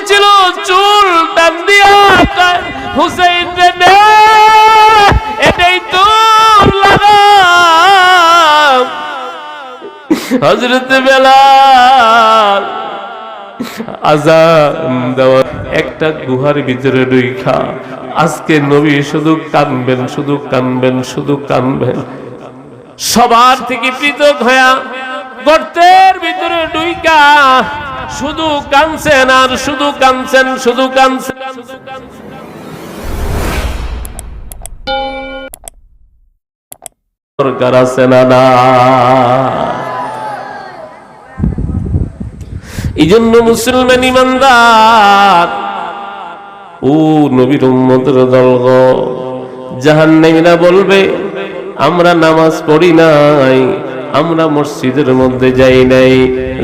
দিয়েছিল চুল হুসেন এটাই তোর হজরত বেলাল একটা গুহার ভিতরে ঢুইখা, আজকে নবী শুধু কানবেন শুধু কানবেন শুধু কানবেন। সবার থেকে পৃথক হয়া গর্তের ভিতরে ডুইকা শুধু কানছেন আর শুধু কানছেন শুধু কানছেন আছে না এই জন্য মুসলমান ইমানদার। ও নবীর উম্মতের দলগ জাহান্নামীরা বলবে, আমরা নামাজ পড়ি নাই। আমরা মসজিদের মধ্যে যাই নাই।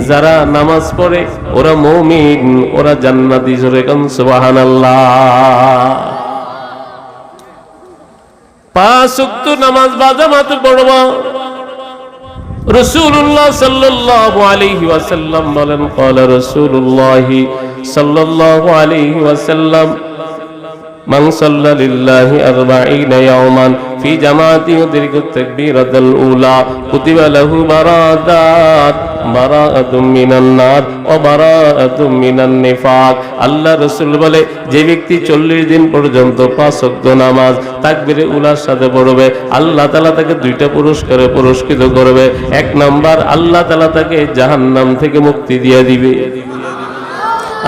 যারা নামাজ পড়ে, ওরা মৌমিন, ওরা জান্নাতি জোরে কনসবাহান নামাজ রসুল্লাহ সাল্লাল্লাহু আলাইহি من صلى لله أربعين يوما في جماعة يدرك التكبيرة الأولى كتب له براءات براءة من النار وبراءة من النفاق আল্লাহ রসুল বলে যে ব্যক্তি চল্লিশ দিন পর্যন্ত পাঁচ ওয়াক্ত নামাজ তাকবিরে উলার সাথে পড়বে আল্লাহ তালা তাকে দুইটা পুরস্কারে পুরস্কৃত করবে এক নাম্বার আল্লাহ তালা তাকে জাহান্নাম থেকে মুক্তি দিয়ে দিবে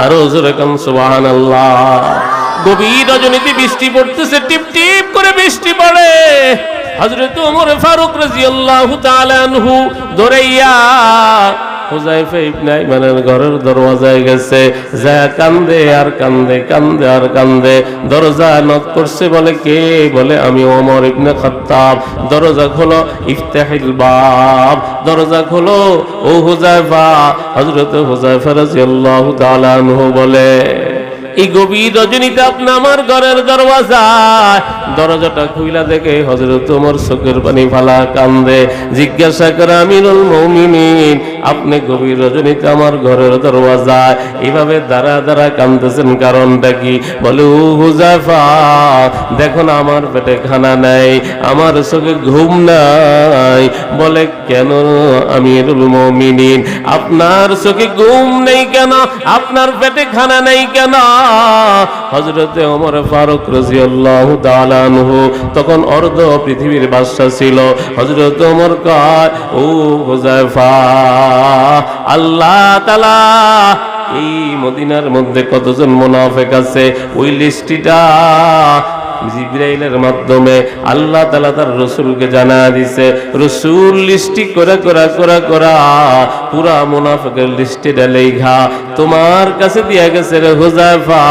আরো জোরে কান সুবাহান আল্লাহ গভীর রজনীতি বৃষ্টি পড়তেছে, টিপ টিপ করে বৃষ্টি পড়ে। হজরত ওমর ফারুক রাদিয়াল্লাহু তাআলা আনহু দৌড়াইয়া হুজাইফা গেছে। কান্দে কান্দে কান্দে কান্দে। বলে কে? বলে আমি ওমর ইবনে খাত্তাব। দরজা খোলো, ইফতাহিল দরজা খোলো, ও হুজাইফা হযরত হুজাইফা রাদিয়াল্লাহু তাআলা বলে এই গভীর আপনি ঘরের কান্দে। জিজ্ঞাসা করে গভীর রজনীতে আমার ঘরের দরওয়াজায় এইভাবে দাঁড়া দাঁড়া কান্দতেছেন কারণটা কি? বলে হুজাফা, দেখো না, আমার পেটে খানা নাই, আমার চোখে ঘুম নাই। বলে, কেন আমিরুল মৌমিনিন, আপনার চোখে ঘুম নেই কেন? আপনার পেটে খানা নেই কেন? হজরতে ওমর ফারুক রাজিয়াল্লাহু আল্লাহ আনহু, তখন অর্ধ পৃথিবীর বাদশা ছিল। হজরত অমর কয়, ও হুজাইফা আল্লাহ তাআলা, এই মদিনার মধ্যে কতজন মুনাফেক আছে? ওই লিস্টিটা জিব্রাইলের মাধ্যমে আল্লাহ তালা তার রসুলকে জানা দিছে, রসুল লিস্টি করে করা করা করা, পুরা মুনাফিকের লিস্টে লেখা তোমার কাছে দিয়া গেছে রে হুজাইফা,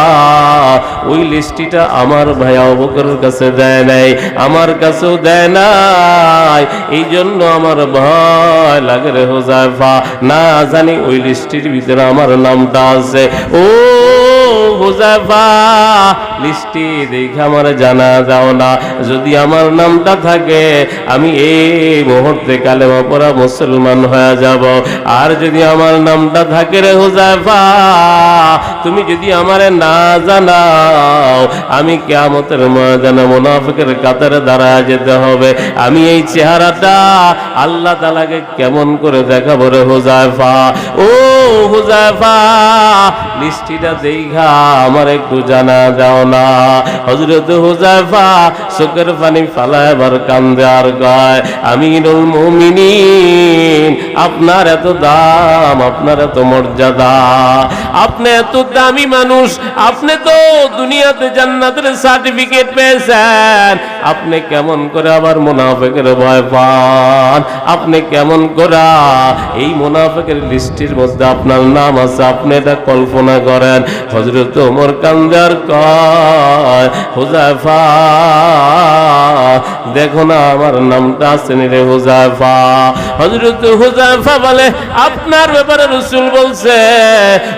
ওই লিস্টিটা আমার ভাইয়া অবকরের কাছে দেয় নাই, আমার কাছেও দেয় নাই এই জন্য আমার ভয় লাগে রে হুজাইফা, না জানি ওই লিস্টির ভিতরে আমার নামটা আছে। ও হুজাইফা লিস্টি দেখে আমার জানা যাও না। যদি আমার নামটা থাকে, আমি এই মুহূর্তে কালেমা পড়া মুসলমান হয়ে যাব। আর যদি আমার নামটা থাকে রে হুজাইফা, তুমি যদি আমারে না জানাও, আমি কেয়ামতের ময়দানে মুনাফিকের কাতারে দাঁড়ায় যেতে হবে। আমি এই চেহারাটা আল্লাহ তালাকে কেমন করে দেখাবো রে হুজাইফা? ও হুজাইফা, লিস্টিটা দেখা আমার একটু জানা যাও না। হজরত হুজাইফা চোখের পানি ফালা এবার কান্দে আর গায় আমিনুল মুমিনিন, আপনার এত দাম, আপনার এত মর্যাদা। আপনি এত দামি মানুষ, আপনি তো দুনিয়াতে জান্নাতের সার্টিফিকেট পেয়েছেন। আপনি কেমন করে আবার মুনাফেকের ভয় পান? আপনি কেমন করে এই মুনাফেকের লিস্টের মধ্যে আপনার নাম আছে, আপনি এটা কল্পনা করেন। হজরত ওমর কান্দার কয় হুজাইফা দেখো না আমার নামটা আছে রে হুজাইফা হজরত হুজাইফা বলে আপনার ব্যাপারে রসুল বলছে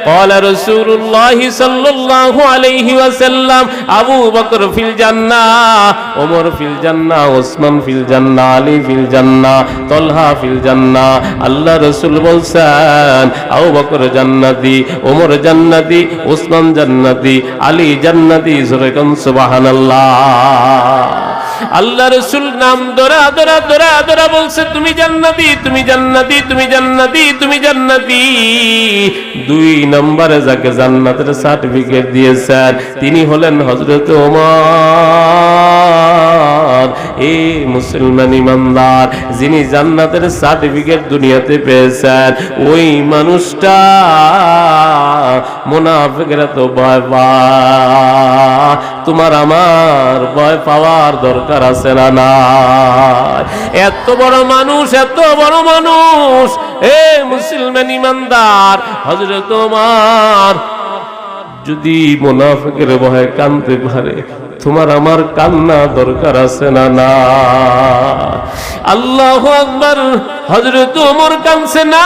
قال رسول الله صلى الله عليه وسلم আবু বকর ফিল জান্নাহ ও ওমর ফিল জান্নাহ ওসমান ফিল জান্নাহ আলী ফিল জান্নাহ তলহা ফিল জান্নাহ আল্লাহ রসুল বলছেন আবু বকর জান্নাতি ওমর জান্নাতি ওসমান জান্নাতি আলী জান্নাতি সুরেকন সুবাহান সুবহানাল্লাহ। আল্লাহ রসুল নাম দরা দরা দরা দরা বলছে, তুমি জান্নাতি তুমি জান্নাতি তুমি জান্নাতি তুমি জান্নাতি। দুই নম্বরে যাকে জান্নাতের সার্টিফিকেট দিয়েছেন, তিনি হলেন হজরত ওমর। এ মুসলমান ইমানদার, যিনি জান্নাতের সার্টিফিকেট দুনিয়াতে পেয়েছেন, ওই মানুষটা মুনাফিকেরা তো ভয় তোমার আমার ভয় পাওয়ার দরকার আছে না না। এত বড় মানুষ, এত বড় মানুষ। এ মুসলমান ইমানদার হজরত তোমার যদি মুনাফিকের ভয়ে কানতে পারে, তোমার আমার কান্না দরকার আছে না না। আল্লাহ আকবার হজরত ওমর কানছে না।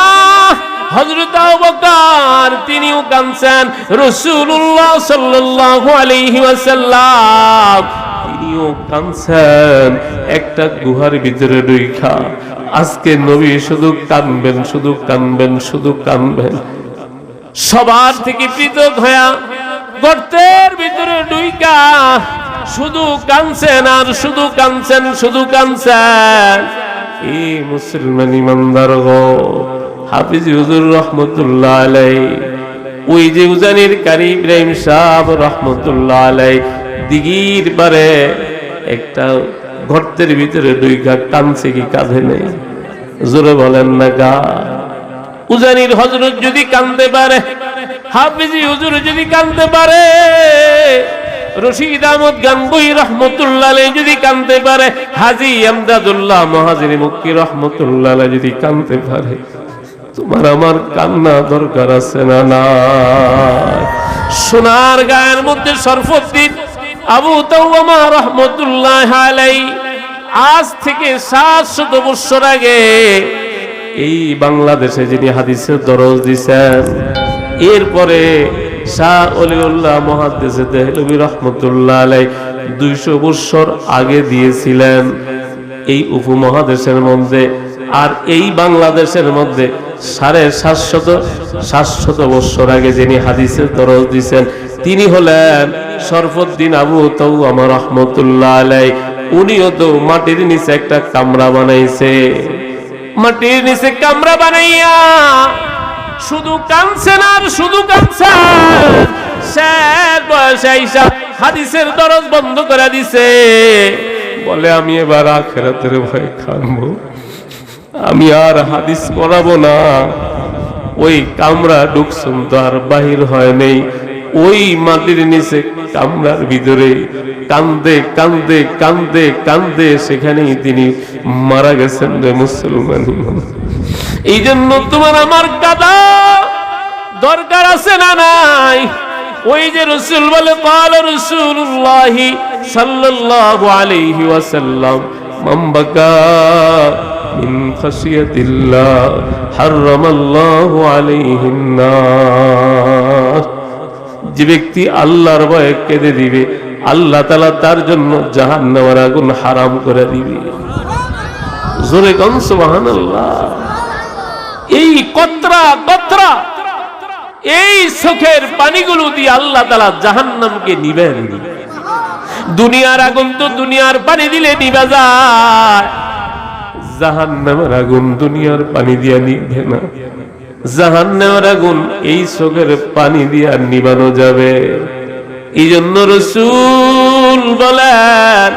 হজরত আবকার তিনিও কানছেন রসুল্লাহ সাল্লাল্লাহু আলাইহি ওয়াসাল্লাম তিনিও কানছেন একটা গুহার ভিতরে রেখা আজকে নবী শুধু কানবেন শুধু কানবেন শুধু কানবেন সবার থেকে পৃথক হইয়া গর্তের ভিতরে ডুইকা শুধু কানছেন আর শুধু কানছেন শুধু কানছেন এই মুসলমান ইমানদার গো হাফিজ হুজুর রহমতুল্লাহ আলাই ওই যে উজানির কারি ইব্রাহিম সাহ রহমতুল্লাহ আলাই দিঘির পারে একটা গর্তের ভিতরে ডুইকা কানছে কি কাঁধে নেই? জোরে বলেন না গা। উজানির হজরত যদি কানতে পারে, হাফিজি হুজুর যদি কানতে পারে, রশিদ আহমদ গাঙ্গুই রহমতুল্লাহ যদি কানতে পারে, হাজি আমদাদুল্লাহ মহাজির মুক্কি রহমতুল্লাহ যদি কানতে পারে। তোমার আমার কান্না দরকার আছে না না। সোনার গায়ের মধ্যে সরফুদ্দিন আবু তাওয়ামা রহমতুল্লাহ আলাইহি আজ থেকে সাতশত বছর আগে এই বাংলাদেশে যিনি হাদিসের দরজ দিছেন, এরপরে শাহ অলিউল্লাহ মহাদেশে দেহলবী রহমতুল্লাহ আলাই দুইশো বৎসর আগে দিয়েছিলেন এই উপমহাদেশের মধ্যে আর এই বাংলাদেশের মধ্যে সাড়ে সাতশত সাতশত বৎসর আগে যিনি হাদিসের দরজ দিছেন, তিনি হলেন সরফুদ্দিন আবু তৌ আমার রহমতুল্লাহ আলাই উনিও তো মাটির নিচে একটা কামরা বানাইছে। মাটির নিচে কামরা বানাইয়া শুধু কানছেন আর শুধু কানছেন শেষ বয়সে আইসা হাদিসের দরজ বন্ধ করে দিছে। বলে, আমি এবার আখেরাতের ভয় খানবো আমি আর হাদিস পড়াবো না। ওই কামরা ঢুকছুন তো আর বাহির হয় নেই। ওই মাটির নিচে কামরার ভিতরে কান্দে কান্দে কান্দে কান্দে সেখানেই তিনি মারা গেছেন রে মুসলমান। এই জন্য তোমার আমার কাদা দরকার আছে না নাই? ওই যে রসুল বলে পাল রসুল্লাহ সাল্লাল্লাহু আলাইহি ওয়াসাল্লাম মাম্বাকা মিন খাসিয়াতিল্লাহ হারামাল্লাহু আলাইহিন নার যে ব্যক্তি আল্লাহর ভয়ে কেঁদে দিবে, আল্লাহ তালা তার জন্য জাহান নেওয়ার আগুন হারাম করে দিবে। জোরে কন সুবাহান এই কতরা কতরা, এই চোখের পানিগুলো দিয়ে আল্লাহ তালা জাহান্নামকে নিবেন। দুনিয়ার আগুন তো দুনিয়ার পানি দিলে নিবা যায়। জাহান্নামের আগুন দুনিয়ার পানি দিয়া নিবে না। জাহান্নামের আগুন এই শোকের পানি দিয়া নিবানো যাবে। এই জন্য রসুল বলেন,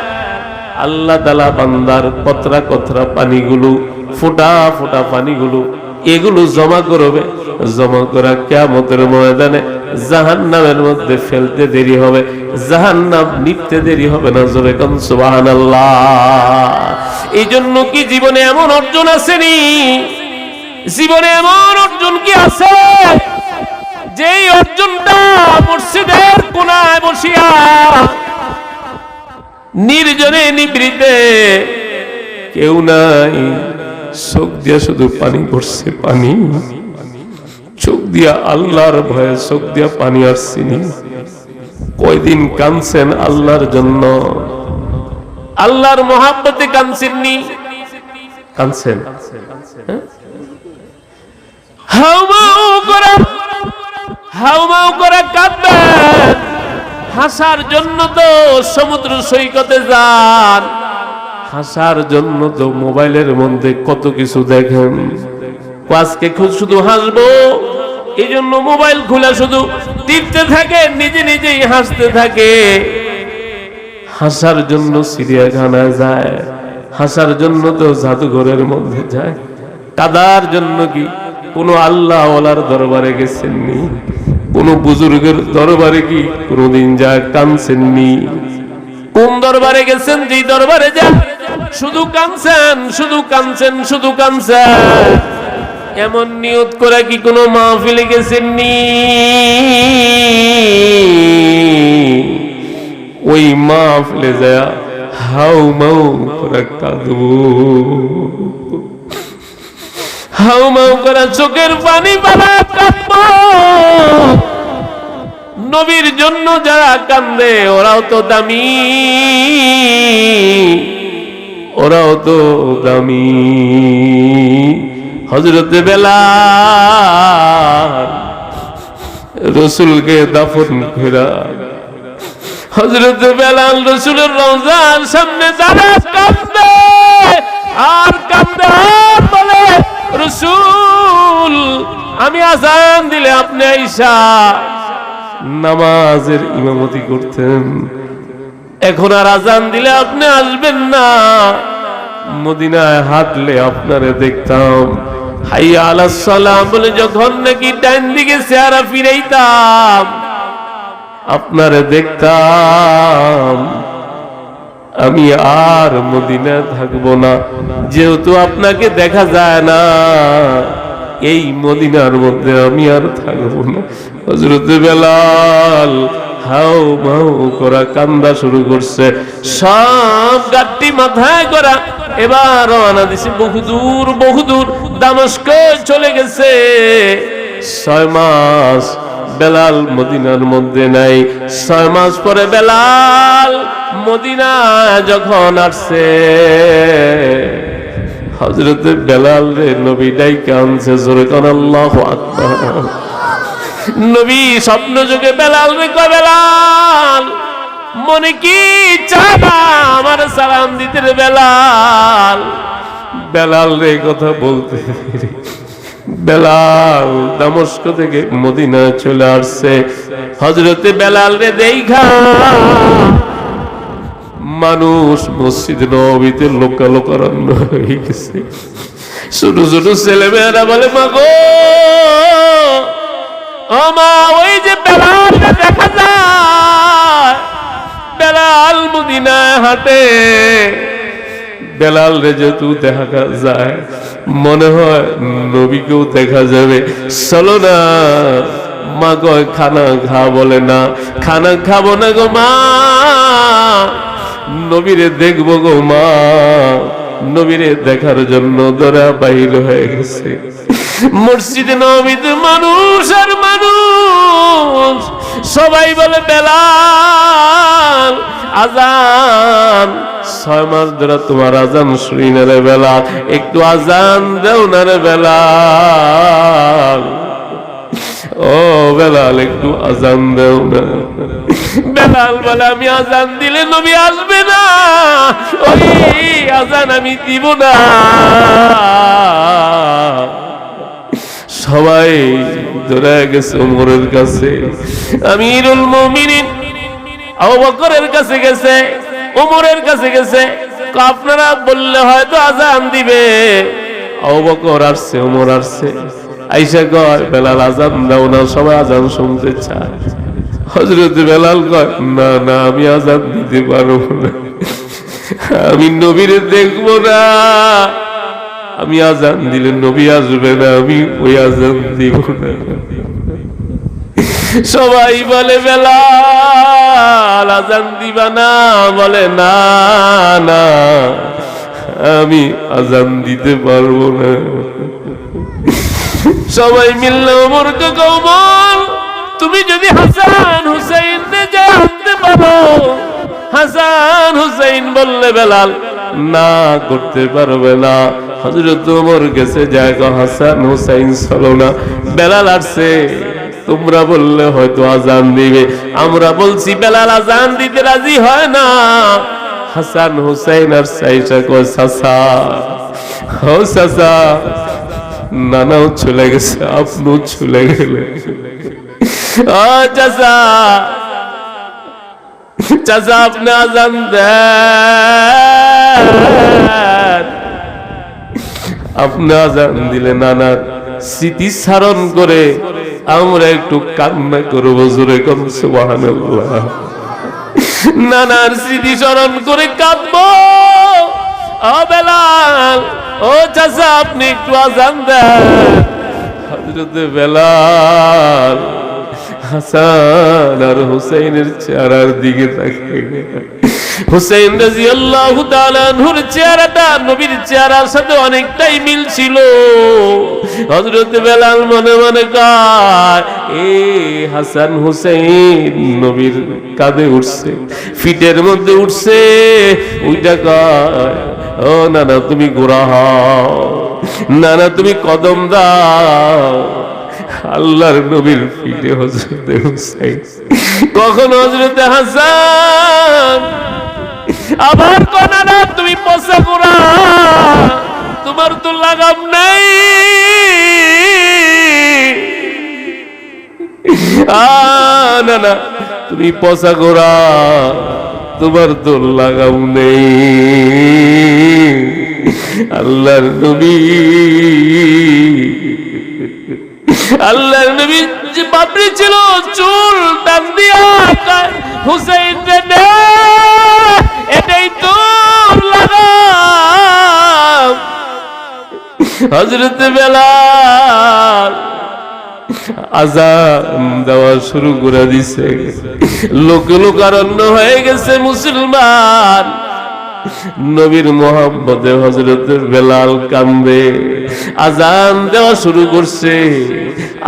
আল্লাহ তালা বান্দার কতরা কতরা পানিগুলো, ফোটা ফোটা পানিগুলো, এগুলো জমা করবে। জমা করা কেমতের ময়দানে জাহান নামের মধ্যে ফেলতে দেরি হবে জাহান নাম নিপতে দেরি হবে না জোরে কন সুবাহান এই জন্য কি জীবনে এমন অর্জন আসেনি? জীবনে এমন অর্জন কি আছে? যেই অর্জনটা মসজিদের কোনায় বসিয়া নির্জনে নিবৃতে কেউ নাই, চোখ দিয়া শুধু পানি পড়ছে পানি। চোখ দিয়া আল্লাহর ভয়ে চোখ দিয়া পানি আসছিনি কয়দিন কানছেন আল্লাহর জন্য। আল্লাহর মোহাব্বতে কানছেননি কানছেন হ্যাঁ? হাউমাউ করা হাউমাউ করা কাঁদবেন। হাসার জন্য তো সমুদ্র সৈকতে যান। হাসার জন্য তো মোবাইলের মধ্যে কত কিছু দেখেন। আজকে শুধু হাসবো। এই জন্য মোবাইল খুলে শুধু টিপতে থাকে, নিজে নিজেই হাসতে থাকে। হাসার জন্য চিড়িয়াখানায় যায়, হাসার জন্য তো জাদুঘরের মধ্যে যায়। কাদার জন্য কি কোনো আল্লাহ ওলার দরবারে গেছেননি? কোনো বুজুর্গের দরবারে কি কোনোদিন যায় কানছেননি কোন দরবারে গেছেন? যে দরবারে যান, শুধু কানছেন শুধু কানছেন শুধু কানছেন এমন নিয়ত করে কি কোনো মাহফিলে গেছেননি? ওই মাহফিলে যায় হাউ মাউ করে কাঁদবো। হাউ মাউ করে চোখের পানি বাবা কাঁদবো। নবীর জন্য যারা কান্দে, ওরাও তো দামি। ওরাও তো দামি। হজরতে বেলা রসুলকে দাফন ফেরা হজরত বেলাল রসুলের রমজান সামনে যারা আর কান্দে বলে, রসুল, আমি আজান দিলে আপনি আইসা নামাজের ইমামতি করতেন। এখন আর আজান দিলে আপনি আসবেন না। মদিনায় হাঁটলে আপনারে দেখতাম। হাইয়া আলাস বলে যখন নাকি ডাইন দিকে চেহারা ফিরাইতাম, আপনারে দেখতাম, আমি আর মদিনা থাকব না। যেহেতু আপনাকে দেখা যায় না, এই মদিনার মধ্যে আমি আর থাকব না। হজরত বেলাল হাউ মাউ করা কান্দা শুরু করছে। সব গাড়টি মাথায় করা এবার রওনা দিছে বহুদূর বহুদূর দামস্ক চলে গেছে। ছয় মাস বেলাল মদিনার মধ্যে নাই। ছয় মাস পরে বেলাল মদিনা যখন আসছে হজরত বেলাল রে নবী ডাইকে আনছে, জোরে কোন আল্লাহ নবী স্বপ্ন যুগে বেলাল রে কয়, বেলাল মনে কি চাবা আমার সালাম দিতে বেলাল। বেলাল রে কথা বলতে। বেলাল দামস্ক থেকে মদিনা চলে আসছে। হজরতে বেলাল রে দেখা মানুষ মসজিদ নবীতে লোকালোকারণ্য হয়ে গেছে। ছোট ছোট ছেলে মেয়েরা বলে মা গো মা, ওই যে বেলাল দেখা যায়। মদিনায় হাঁটে। বেলাল রে যেহেতু দেখা যায়, মনে হয় নবীকেও দেখা যাবে। চলো না, মা গয় খানা খা বলে না, খানা খাব না গো মা। নবীরে দেখব গো মা। নবীরে দেখার জন্য দরা বাহির হয়ে গেছে। মসজিদে নবীতে মানুষ আর মানুষ। সবাই বলে, বেলাল, আজান। ছয় মাস ধরে তোমার আজান শুনি না রে বেলাল, একটু আজান দেও না রে বেলাল। ও বেলাল, একটু আজান দেও না। বেলাল বলে, আমি আজান দিলে নবী আসবে না। ওই আজান আমি দিব না। সবাই ধরে গেছে ওমরের কাছে। আমিরুল মুমিনিন আবু বকরের কাছে গেছে ওমরের কাছে গেছে। আপনারা বললে হয়তো আজান দিবে। আবু বকর আসছে ওমর আসছে। আইসা কয়, বেলাল আজান দাও না, সবাই আজান শুনতে চায়। হজরত বেলাল কয়, না না, আমি আজান দিতে পারব না। আমি নবীরে দেখব না। আমি আজান দিলে নবী আসবে না, আমি ওই আজান দিব না। সবাই বলে, বেলাল, আজান দিবা না, বলে, না না, আমি আজান দিতে পারব না। সবাই মিললে ওমর কৌমল, তুমি যদি হাসান হুসাইন জানতে পারো, হাসান হুসাইন বললে, বেলাল, না করতে পারবে না। হজরত ওমর গেছে যায় গো হাসান হুসাইন চলো না। বেলাল আসছে। তোমরা বললে হয়তো আজান দিবে। আমরা বলছি, বেলাল, আজান দিতে রাজি হয় না। হাসান হুসাইন আর সাইসা কো সাসা ও সাসা নানাও চলে গেছে, আপনিও চলে গেলে ও চাচা চাচা, আপনি আজান দেন। আপনি আজান দিলে নানা স্মৃতি স্মরণ করে আমরা একটু কান্না করব জোরে কম, সুবহানাল্লাহ। নানার স্মৃতি স্মরণ করে কাঁদবো। ও বেলাল, ও চাচা, আপনি একটু আজান দেন। হজরতে বেলাল হাসান আর হুসাইনের চেহারার দিকে তাকিয়ে। হুসাইন রাদিয়াল্লাহু তাআলা নূর চেহারাটা নবীর চেহারার সাথে অনেকটাই মিল ছিল। হযরত বেলাল মনে মনে কয়, এ হাসান হুসাইন, নবীর কাঁধে উঠছে, ফিটের মধ্যে উঠছে, ওইটা কয়, ও না না তুমি গোড়া হও না না তুমি কদম দাও। আল্লাহর নবীর পিঠে হজরতে হুসাইন। কখন হজরতে হাসান? আবার কনারা তুমি পচা গোড়া। তোমার তো লাগাম নাই। না না, তুমি পচা গোড়া, তোমার তো লাগাম নেই। আল্লাহর নবী। আল্লাহর নবী যে বাপরি ছিল, চুল টান দিয়া হুসাইন এটাই তো লাগাম। হজরত বেলাল আজান দেওয়া শুরু করে দিছে। লোক লোকারণ্য হয়ে গেছে মুসলমান। নবীর মোহাম্মদে হজরতের বেলাল কান্দে আজান দেওয়া শুরু করছে।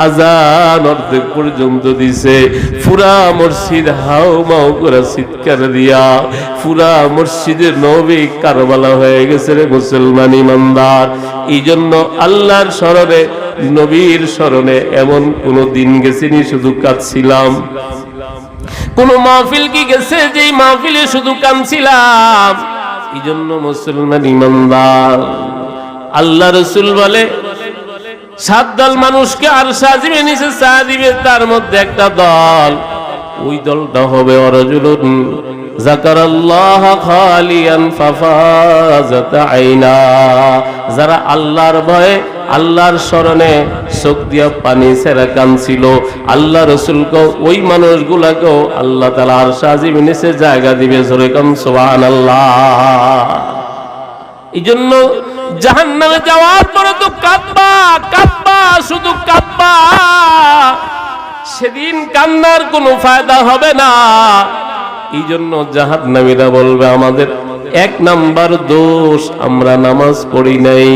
আজান অর্ধেক পর্যন্ত দিছে। ফুরা মসজিদ হাও মাও করে চিৎকার দিয়া পুরা মসজিদের নবী কারবালা হয়ে গেছে রে মুসলমান ইমানদার। এই জন্য আল্লাহর স্মরণে, নবীর স্মরণে এমন কোন দিন গেছিনি, শুধু কাঁদছিলাম। কোন মাহফিল কি গেছে, যেই মাহফিলে শুধু কাঁদছিলাম? এই জন্য মুসলমান ইমানদার। আল্লাহ রসুল বলে, সাত দল মানুষকে আর সাজিবে নিচে দিবে, তার মধ্যে একটা দল। ওই দলটা হবে অরজুলুন জাকারাল্লাহ খালিয়ান ফাফাজাত আইনা। যারা আল্লাহর ভয়ে আল্লাহর স্মরণে চোখ দিয়া পানি ছেড়া কানছিল আল্লাহ রসুলকে ওই মানুষগুলাকেও আল্লাহ তালা আর সাজিব নিচে জায়গা দিবে, জোরে কম সোহান আল্লাহ এই জন্য জাহান নামে যাওয়ার পরে তো কাঁদবা কাঁদবা, শুধু কাঁদবা। সেদিন কান্নার কোনো ফায়দা হবে না। এই জন্য জাহাদ নামীরা বলবে, আমাদের এক নাম্বার দোষ, আমরা নামাজ পড়ি নাই।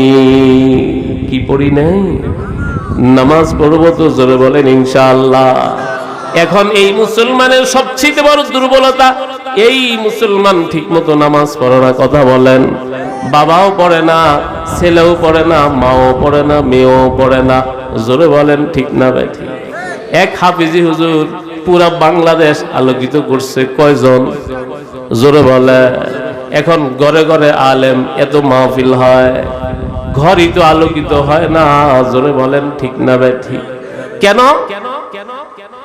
কি পড়ি নাই? নামাজ পড়ব তো জোরে বলেন, ইনশাআল্লাহ। এখন এই মুসলমানের সবচেয়ে বড় দুর্বলতা, এই মুসলমান ঠিক মতো নামাজ পড়ে না, কথা বলেন। বাবাও পড়ে না, ছেলেও পড়ে না, মাও পড়ে না, মেয়েও পড়ে না, জোরে বলেন, ঠিক না ভাই এক হাফিজি হুজুর পুরা বাংলাদেশ আলোকিত করছে কয়জন জোরে বলে এখন ঘরে ঘরে আলেম এত মাহফিল হয় ঘরই তো আলোকিত হয় না জোরে বলেন ঠিক না ভাই ঠিক কেন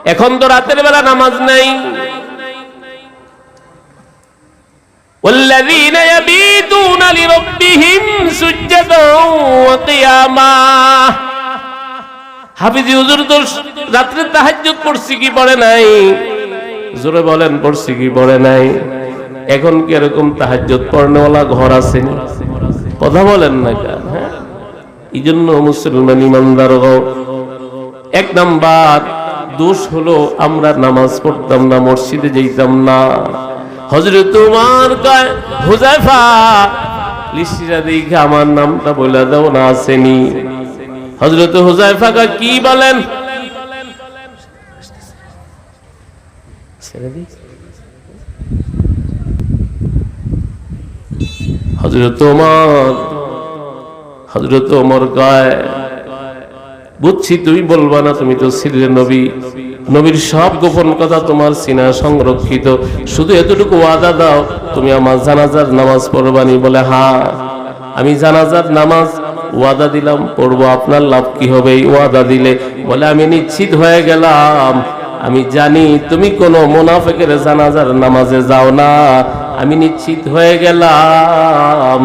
এখন তো রাতের বেলা নামাজ নাই والذين يبيتون لربهم سجدا وقياما হাফিজি হুজুর তো রাত্রে তাহাজ্জুদ পড়ছি কি পড়ে নাই? জোরে বলেন, পড়ছি কি পড়ে নাই? এখন কি এরকম তাহাজ্জুদ পড়নেওয়ালা ঘর আছে? কথা বলেন না কেন হ্যাঁ? এই জন্য মুসলমান ইমানদার এক নাম্বার, দোষ হলো আমরা নামাজ পড়তাম না, মসজিদে যেতাম না। হজরত তোমার হুজাইফা লিস্টিরা দেখে আমার নামটা বলে দাও না আসেনি হজরত হুজাইফা কা কি বলেন? তুমি বলবা না, তুমি তো নবী। নবীর সব গোপন কথা তোমার সংরক্ষিত। শুধু এতটুকু ওয়াদা দাও, তুমি আমার জানাজার নামাজ পড়বানি বলে হা আমি জানাজার নামাজ ওয়াদা দিলাম, পড়ব আপনার লাভ কি হবে এই ওয়াদা দিলে। বলে, আমি নিশ্চিত হয়ে গেলাম। আমি জানি তুমি কোনো মোনাফেকের জানাজার নামাজে যাও না। আমি নিশ্চিত হয়ে গেলাম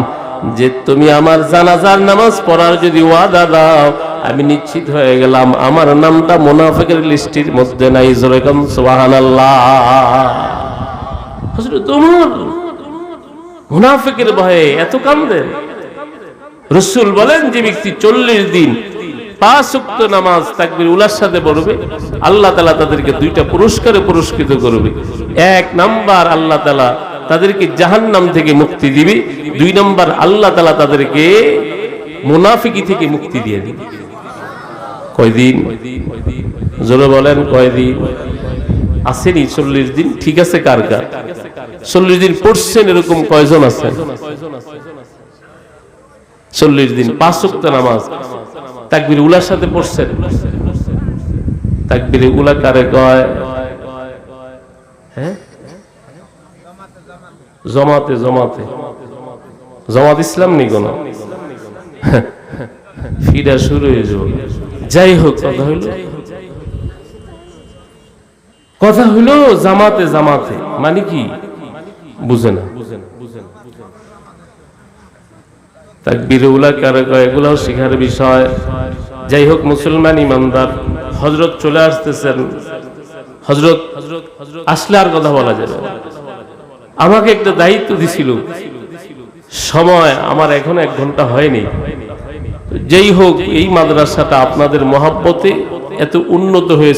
যে তুমি আমার জানাজার নামাজ পড়ার যদি ওয়াদা দাও, আমি নিশ্চিত হয়ে গেলাম। আমার নামটা মোনাফেকের লিস্টির মধ্যে নাই যেরকম সুবহানাল্লাহ। হযরত ওমর, মুনাফিকের ভয়ে এত কান্দেন। রসুল বলেন যে ব্যক্তি চল্লিশ দিন পাঁচ নামাজ তাকবির উলার সাথে পড়বে, আল্লাহ তালা তাদেরকে দুইটা পুরস্কারে পুরস্কৃত করবে। এক নাম্বার আল্লাহ তালা তাদেরকে জাহান্নাম থেকে মুক্তি দিবে, দুই নাম্বার আল্লাহ তালা তাদেরকে মুনাফিকি থেকে মুক্তি দিয়ে দিবে। কয়দিন? জোরে বলেন, কয়দিন? আসেনি চল্লিশ দিন, ঠিক আছে কার কার? চল্লিশ দিন পড়ছেন এরকম কয়জন আছেন? চল্লিশ দিন, পাঁচ সপ্তাহ নামাজ। তাকবির উলার সাথে পড়ছেন? তাকবির উলা কারে কয়? হ্যাঁ? জমাতে জমাতে। জমাত ইসলাম নি কোন? ফিরা শুরু হয়ে যাবে। যাই হোক, কথা হইল। কথা হইল, জামাতে জামাতে। মানে কি? বুঝে না বুঝে না। তাকবীর উলা কারে এগুলাও শেখার বিষয়। যাই হোক, মুসলমান ইমানদার হজরত চলে আসতেছেন। হজরত আসলে আর কথা বলা যাবে। আমাকে একটা দায়িত্ব দিছিল। সময় আমার এখন এক ঘণ্টা হয়নি। যেই হোক, এই মাদ্রাসাটা আপনাদের মহাব্বতে এত উন্নত হয়েছে।